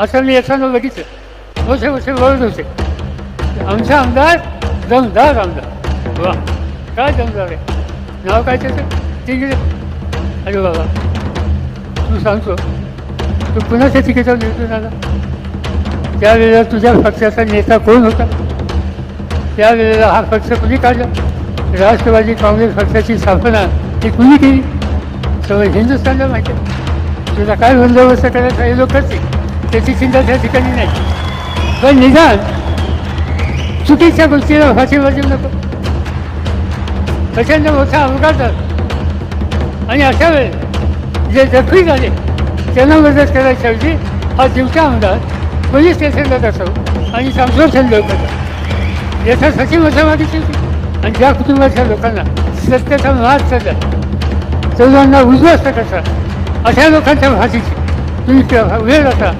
असं मी येताना बघितलं मोठे मोठे वळत होते आमचा आमदार दमदार आमदार. वा काय दमदार आहे. नाव काय त्याचं? ते अरे बाबा तू सांगतो. तू कुणाच्या तिकीटावर निवडून आला त्यावेळेला तुझ्या पक्षाचा नेता कोण होता? त्यावेळेला हा पक्ष कुणी काढला? राष्ट्रवादी काँग्रेस पक्षाची स्थापना ही कुणी केली? सगळं हिंदुस्थानला माहिती आहे. तुला काय बंदोबस्त करायचा? हे लोक करतील त्याची चिंता त्या ठिकाणी नाही. पण निदान चुकीच्या गोष्टीला फाशी वाजू नको. प्रचंड मोठा अपघात आणि अशा वेळेस जे जखमी झाले त्यांना मदत करायच्या ऐवजी हा जीवचा आमदार पोलीस स्टेशनला असो आणि संशोधन लोकांना याचा सचिव मागितली होती आणि ज्या कुटुंबाच्या लोकांना सत्याचा मार्ग चालला तरुणांना उद्ध्वस्त करतात अशा लोकांच्या भाषेची तुम्ही वेळ होता